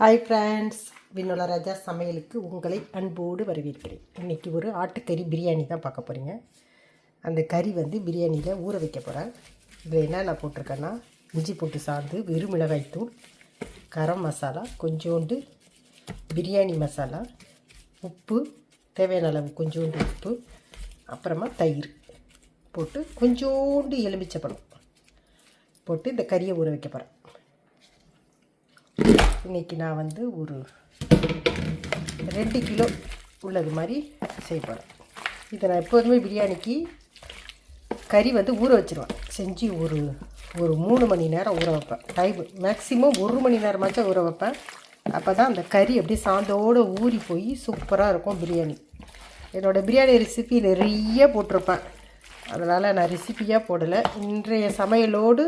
Hi friends வினோல ராஜா சமையலுக்கு உங்களை அன்போடு வரவேற்கிறேன். இன்றைக்கி ஒரு ஆட்டுக்கறி பிரியாணி தான் பார்க்க போகிறீங்க அந்த கறி வந்து பிரியாணியில் ஊற வைக்க போகிறேன் இதில் என்னென்ன போட்டிருக்கேன்னா இஞ்சி போட்டு சாந்து வெறும் மிளகாய்த்தூள் கரம் மசாலா கொஞ்சோண்டு பிரியாணி மசாலா உப்பு தேவையான அளவு கொஞ்சோண்டு உப்பு அப்புறமா தயிர் போட்டு கொஞ்சோண்டு எலுமிச்சப்பழம் போட்டு இந்த கறியை ஊற வைக்க போகிறேன் இன்றைக்கி நான் வந்து ஒரு ரெண்டு கிலோ உள்ளது மாதிரி செய்ய போகிறேன் இதை நான் எப்போதுமே பிரியாணிக்கு கறி வந்து ஊற வச்சுருவேன். செஞ்சு ஒரு ஒரு மூணு மணி நேரம் ஊற வைப்பேன். டைம் மேக்ஸிமம் ஒரு மணி நேரமாச்சும் ஊற வைப்பேன். அப்போ தான் அந்த கறி அப்படியே சாந்தோடு ஊறி போய் சூப்பராக இருக்கும் பிரியாணி. என்னோடய பிரியாணி ரெசிபி நிறைய போட்டிருப்பேன். அதனால் நான் ரெசிப்பியாக போடலை. இன்றைய சமையலோடு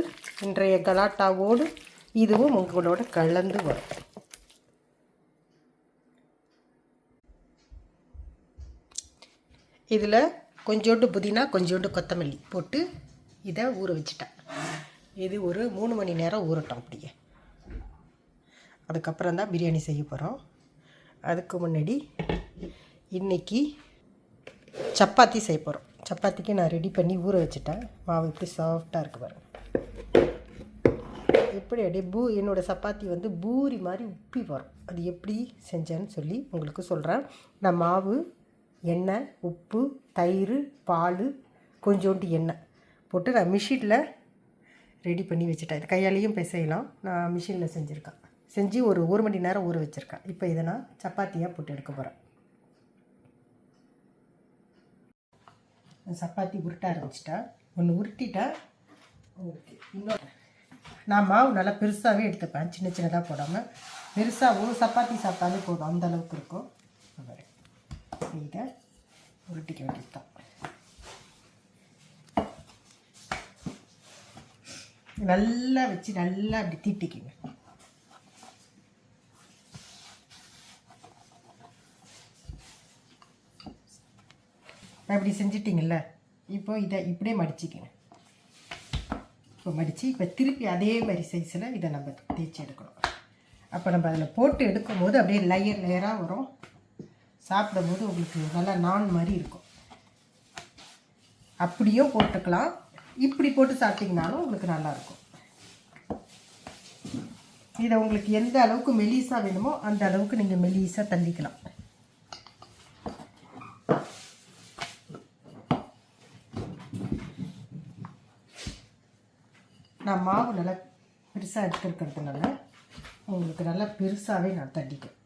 இன்றைய கலாட்டாவோடு இதுவும் உங்களோட கலந்து வரும். இதில் கொஞ்சோண்டு புதினா கொஞ்சோண்டு கொத்தமல்லி போட்டு இதை ஊற வச்சுட்டேன். இது ஒரு மூணு மணி நேரம் ஊறட்டும் அப்படியே. அதுக்கப்புறம் தான் பிரியாணி செய்ய போகிறோம் அதுக்கு முன்னாடி இன்றைக்கி சப்பாத்தி செய்ய போகிறோம் சப்பாத்திக்கு நான் ரெடி பண்ணி ஊற வச்சுட்டேன். மாவு இப்படி சாஃப்டாக இருக்குது பாருங்க. எப்படி அப்படியே பூ என்னோடய சப்பாத்தி வந்து பூரி மாதிரி உப்பி வரும். அது எப்படி செஞ்சேன்னு சொல்லி உங்களுக்கு சொல்கிறேன் நான் மாவு எண்ணெய் உப்பு தயிர் பால் கொஞ்சோண்டு எண்ணெய் போட்டு நான் மிஷினில் ரெடி பண்ணி வச்சுட்டேன். இது கையாலேயும் பிசையலாம். நான் மிஷினில் செஞ்சுருக்கேன். செஞ்சு ஒரு ஒரு மணி நேரம் ஊற வச்சுருக்கேன். இப்போ இதை நான் சப்பாத்தியாக போட்டு எடுக்க போகிறேன் சப்பாத்தி உருட்ட ஆரம்பிச்சிட்டேன். ஒன்று உருட்டிட்டேன் ஓகே இன்னொரு நான் மாவு நல்லா பெருசாகவே எடுத்துப்பேன். சின்ன சின்னதாக போடாமல் பெருசாகவும் சப்பாத்தி சாப்பிட்டாலே போதும். அந்த அளவுக்கு இருக்கும். இதை உருட்டிக்க வேண்டியது தான் நல்லா வச்சு நல்லா அப்படி தீட்டிக்குங்க. இப்படி செஞ்சிட்டிங்கள்ல இப்போ இதை இப்படியே மடிச்சிக்கங்க. இப்போ மடித்து இப்போ திருப்பி அதே மாதிரி சைஸில் இதை நம்ம தேய்ச்சி எடுக்கணும். அப்போ நம்ம அதில் போட்டு எடுக்கும்போது அப்படியே லேயர் லேயராக வரும். சாப்பிடும்போது உங்களுக்கு நல்லா நான் மாதிரி இருக்கும். அப்படியும் போட்டுக்கலாம். இப்படி போட்டு சாப்பிட்டிங்கனாலும் உங்களுக்கு நல்லாயிருக்கும் இதை உங்களுக்கு எந்த அளவுக்கு மெலிசாக வேணுமோ அந்த அளவுக்கு நீங்கள் மெலிசாக தள்ளிக்கலாம். நான் மாவு நல்லா பெருசாக எடுத்துருக்கிறதுனால உங்களுக்கு நல்லா பெருசாகவே நான் தட்டிக்கிறேன்.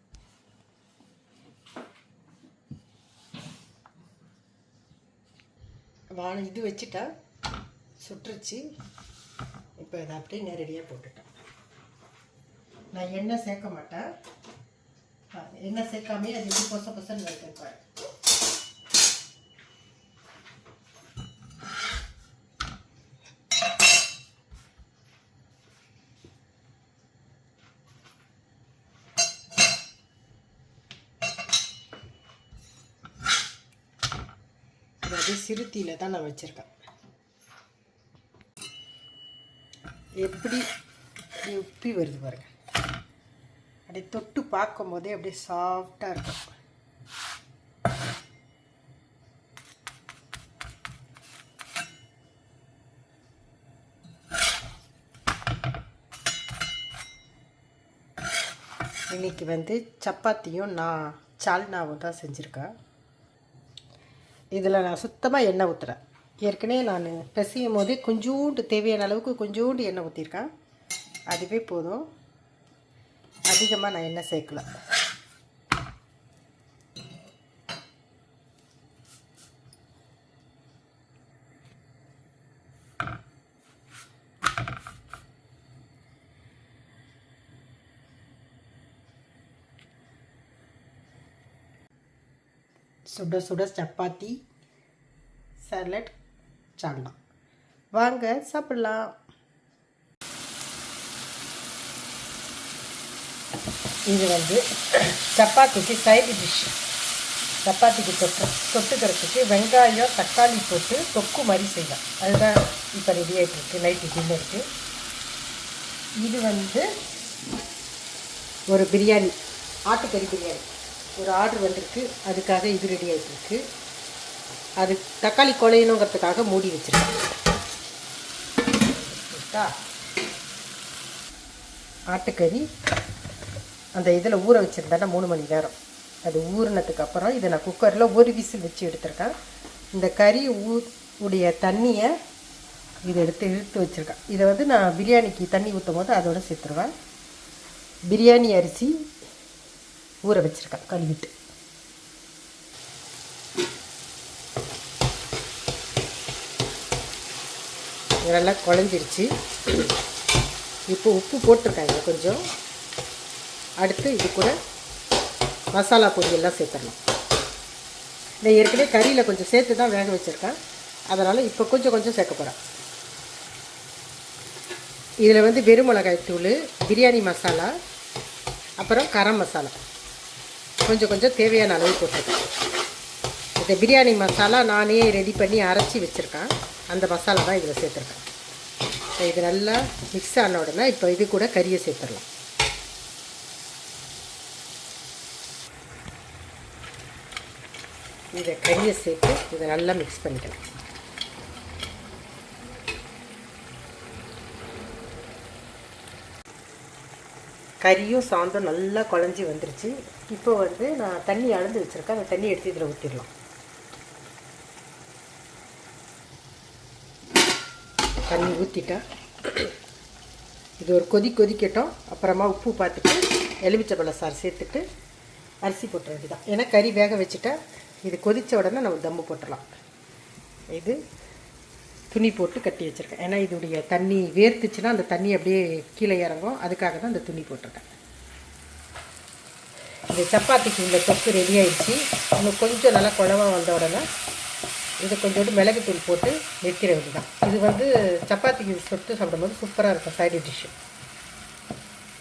வாழை இது வச்சுட்டா சுட்டுருச்சு இப்போ இதை அப்படியே நேரடியாக போட்டுட்டேன். நான் எண்ணெய் சேர்க்க மாட்டேன். எண்ணெய் சேர்க்காமே அது இது பொச பொசன்னு வைக்கிறேன் சிறுத்தியில் தான் நான் வச்சுருக்கேன். எப்படி உப்பி வருது பாருங்க. அப்படியே தொட்டு பார்க்கும் போதே அப்படியே சாஃப்டாக இருக்கும். இன்றைக்கி வந்து சப்பாத்தியும் நான் சால்னாவும் தான் செஞ்சுருக்கேன். இதில் நான் சுத்தமாக எண்ணெய் ஊற்றுறேன் ஏற்கனவே நான் பிசையும் போதே கொஞ்சோண்டு தேவையான அளவுக்கு கொஞ்சோண்டு எண்ணெய் ஊற்றிருக்கேன் அதுவே போதும். அதிகமாக நான் எண்ணெய் சேர்க்கல. சுட சுட சப்பாத்தி சாலட் சால்னா வாங்க சாப்பிடலாம். இது வந்து சப்பாத்திக்கு சைடு டிஷ் சப்பாத்திக்கு தொட்டு தொட்டுக்கிறதுக்கு வெங்காயம் தக்காளி போட்டு தொக்கு மாதிரி செய்யலாம். அதுதான் இப்போ ரெடி ஆகிட்டுருக்கு நைட்டு டின்னருக்கு இது வந்து ஒரு பிரியாணி ஆட்டுக்கறி பிரியாணி. ஒரு ஆர்டர் வந்திருக்கு. அதுக்காக இது ரெடி ஆகிட்டு அது தக்காளி குழையணுங்கிறதுக்காக மூடி வச்சுருக்கேன். ஆட்டுக்கறி அந்த இதில் ஊற வச்சுருந்தேன்னா மூணு மணி நேரம். அது ஊறினதுக்கப்புறம் இதை நான் குக்கரில் ஒரு விசில் வச்சு எடுத்திருக்கேன். இந்த கறி ஊ உடைய தண்ணியை இதை எடுத்து இழுத்து வச்சுருக்கேன். இதை வந்து நான் பிரியாணிக்கு தண்ணி ஊற்றும் போது அதோடு சேர்த்துருவேன். பிரியாணி அரிசி ஊற வச்சுருக்கேன் கழுவிட்டு. இதெல்லாம் குழஞ்சிருச்சு. இப்போ உப்பு போட்டிருக்காங்க கொஞ்சம். அடுத்து இது கூட மசாலா பொடியெல்லாம் சேர்த்துடணும். நான் ஏற்கனவே கறியில் கொஞ்சம் சேர்த்து தான் வேக வச்சுருக்கேன். அதனால் இப்போ கொஞ்சம் கொஞ்சம் சேர்க்க போகிறேன் இதில் வந்து வெறும் மிளகாய் தூள் பிரியாணி மசாலா அப்புறம் கரம் மசாலா. கொஞ்சம் கொஞ்சம் தேவையான அளவு போட்டுருக்கேன். இந்த பிரியாணி மசாலா நானே ரெடி பண்ணி அரைச்சி வச்சுருக்கேன். அந்த மசாலா தான் இதில் சேர்த்துருக்கேன். இது நல்லா மிக்ஸ் ஆன உடனே இப்போ இது கூட கறியை சேர்த்துடலாம். இதை கறியை சேர்த்து இதை நல்லா மிக்ஸ் பண்ணிக்கலாம். கறியும் சாந்தும் நல்லா குழஞ்சி வந்துருச்சு. இப்போ வந்து நான் தண்ணி அளந்து வச்சுருக்கேன். அந்த தண்ணி எடுத்து இதில் ஊற்றிடலாம் தண்ணி ஊற்றிட்டேன் இது ஒரு கொதி கொதிக்கட்டும். அப்புறமா உப்பு பார்த்துட்டு எலுமிச்சப்பழம் சார் சேர்த்துட்டு அரிசி போட்டுற வேண்டியதான் ஏன்னா கறி வேக வச்சுட்டா இது கொதித்த உடனே நம்ம தம்மு போட்டுடலாம். இது துணி போட்டு கட்டி வச்சுருக்கேன். ஏன்னா இதோடைய தண்ணி வேர்த்துச்சுன்னா அந்த தண்ணி அப்படியே கீழே இறங்கும். அதுக்காக தான் அந்த துணி போட்டிருக்கேன். இந்த சப்பாத்திக்கு இந்த தொக்கு ரெடி ஆகிடுச்சு இன்னும் கொஞ்சம் நல்லா குழவா வந்த உடனே இது கொஞ்சோண்டு மிளகுத்தூள் போட்டு வைக்கிறது வேண்டியதான் இது வந்து சப்பாத்திக்கு சொட்டு சாப்பிடும்போது சூப்பராக இருக்கும் சைடு டிஷ்ஷு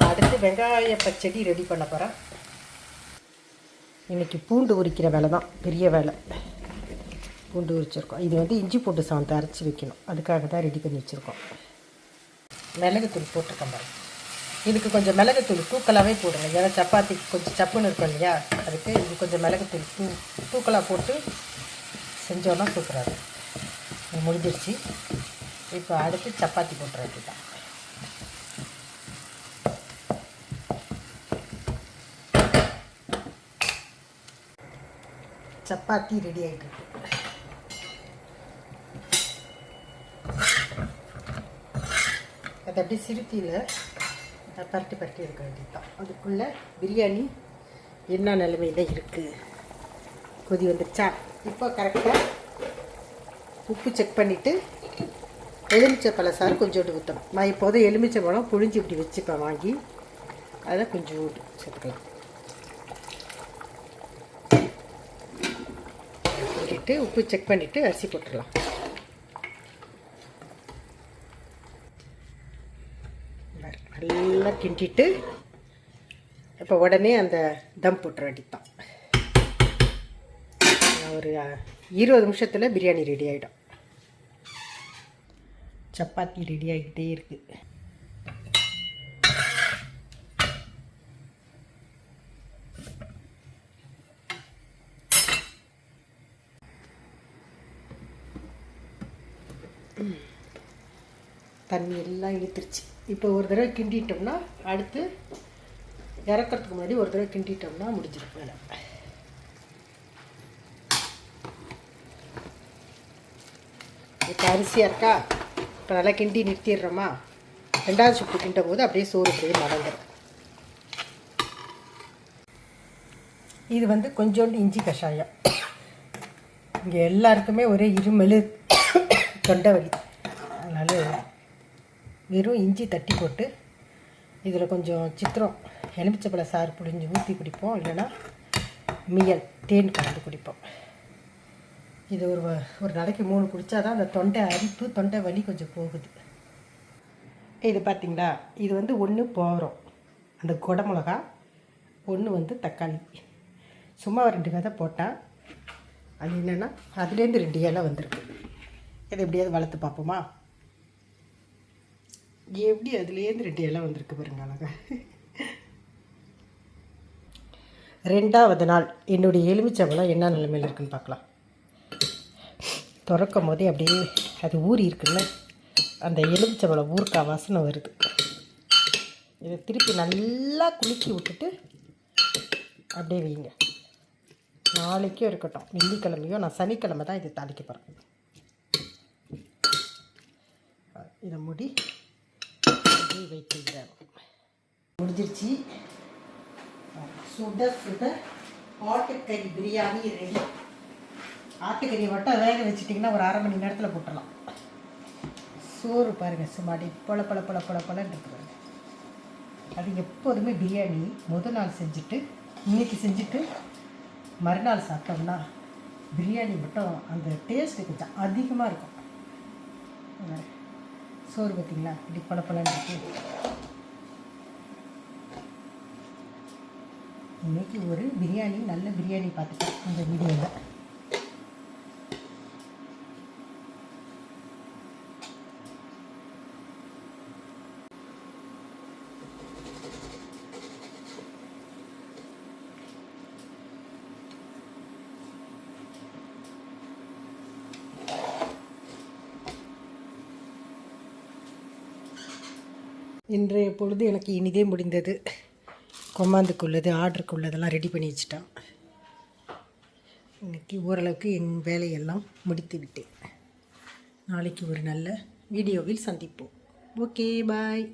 அடுத்து வெங்காய பச்சடி ரெடி பண்ண போகிறேன் இன்றைக்கி பூண்டு உரிக்கிற வேலை தான் பெரிய வேலை. பூண்டு உரிச்சிருக்கோம். இது வந்து இஞ்சி பூண்டு சாந்தம் அரைச்சி வைக்கணும். அதுக்காக தான் ரெடி பண்ணி வச்சுருக்கோம். மிளகுத்தூள் போட்டிருக்கேன் பாருங்கள் இதுக்கு கொஞ்சம் மிளகுத்தூள் தூக்கலாகவே போடுங்க ஏன்னா சப்பாத்திக்கு கொஞ்சம் சப்புன்னு இருக்கும் இல்லையா? அதுக்கு இது கொஞ்சம் மிளகுத்தூள் தூ தூக்கலாக போட்டு செஞ்சோன்னா சூப்பராக இருக்கும். முடிஞ்சிருச்சு. இப்போ அடுத்து சப்பாத்தி போட்டுறது தான் சப்பாத்தி ரெடி ஆகிட்டு இருக்கு. அது அப்படியே சிறுத்தியில் பரட்டி பரட்டி இருக்க வேண்டியதுதான். அதுக்குள்ளே பிரியாணி என்ன நிலைமையில் இருக்குது கொதி வந்துருச்சா? இப்போ கரெக்டாக உப்பு செக் பண்ணிவிட்டு எலுமிச்சை பழசாறு கொஞ்சோண்டு ஊற்றணும் நான் இப்போதும் எலுமிச்சை பழம் புழிஞ்சு இப்படி வச்சுப்பேன் வாங்கி. அதை கொஞ்சோண்டு சேர்த்துக்கலாம். போட்டுட்டு உப்பு செக் பண்ணிவிட்டு அரிசி போட்டுடலாம். நல்லா கிண்டிட்டு இப்போ உடனே அந்த தம் போட்டுற அடித்தான் ஒரு இருபது நிமிஷத்தில் பிரியாணி ரெடி ஆகிடும் சப்பாத்தி ரெடி ஆகிக்கிட்டே இருக்குது தண்ணி எல்லாம் இழுத்துருச்சு. இப்போ ஒரு தடவை கிண்டிட்டோம்னா அடுத்து இறக்கறதுக்கு முன்னாடி ஒரு தடவை கிண்டிட்டோம்னா முடிஞ்சிடும் வேலை. இப்போ அரிசியாக இருக்கா? இப்போ நல்லா கிண்டி நிறுத்திடுறோமா? ரெண்டாவது சுப்பு கிண்டும் போது அப்படியே சோறு அப்படியே மறந்துடும் இது வந்து கொஞ்சோண்டு இஞ்சி கஷாயம். இங்கே எல்லாருக்குமே ஒரே இருமல் தொண்டை வலி. வெறும் இஞ்சி தட்டி போட்டு இதில் கொஞ்சம் சித்திரம் எலுமிச்சப்பழ சாறு புழிஞ்சு ஊற்றி குடிப்போம். இல்லைன்னா மியல் தேன் கலந்து குடிப்போம். இது ஒரு ஒரு நாளைக்கு மூணு குடித்தா தான் அந்த தொண்டை அரிப்பு தொண்டை வலி கொஞ்சம் போகுது. இது பார்த்திங்களா இது வந்து ஒன்று போகிறோம் அந்த குடமிளகா ஒன்று வந்து தக்காளி. சும்மா ஒரு ரெண்டு விதை போட்டால் அது என்னென்னா அதுலேருந்து ரெண்டு இலை வந்திருக்கு. இதை எப்படியாவது வளர்த்து பார்ப்போமா? எப்படி அதுலேருந்து ரெண்டு இலை வந்திருக்கு பாருங்க அழகா. ரெண்டாவது நாள் என்னுடைய எலுமிச்சம்பழம் என்ன நிலைமையில் இருக்குன்னு பார்க்கலாம். திறக்கும் போதே அப்படியே அது ஊறி இருக்குல்ல அந்த எலுமிச்சம்பழம் ஊறுக்கா வாசனை வருது. இதை திருப்பி நல்லா குலுக்கி விட்டுட்டு அப்படியே வைங்க. நாளைக்கும் இருக்கட்டும் வெள்ளிக்கிழமையோ நான் சனிக்கிழமை தான் இதை தாளிக்க போகிறேன் இதை முடி அப்படியே வைக்கிறேன் முடிஞ்சிருச்சு. சுட சுட ஆட்டுக்கறி பிரியாணி ரெடி ஆட்டுக்கறியை மட்டும் வேக வச்சிட்டிங்கன்னா ஒரு அரை மணி நேரத்தில் போட்டுடலாம். சோறு பாருங்கள் சும்மாடி பொல பல பல பொல பொலன்னு இருக்கு பாருங்க. அது எப்போதுமே பிரியாணி முதல் நாள் செஞ்சுட்டு இன்னைக்கு செஞ்சுட்டு மறுநாள் சாப்பிட்டோம்னா பிரியாணி மட்டும் அந்த டேஸ்ட்டு கொஞ்சம் அதிகமாக இருக்கும். சோறு பார்த்தீங்களா இப்படி பொல இருக்குது இருக்கு. இன்னைக்கு ஒரு பிரியாணி நல்ல பிரியாணி பார்த்துட்டேன் இந்த வீடியோவில் இன்றைய பொழுது எனக்கு இனிதே முடிந்தது. கொம்மாந்துக்குள்ளது ஆர்டருக்குள்ளதெல்லாம் ரெடி பண்ணி வச்சிட்டான். இன்னைக்கு ஓரளவுக்கு என் வேலையெல்லாம் முடித்து விட்டேன். நாளைக்கு ஒரு நல்ல வீடியோவில் சந்திப்போம். Okay bye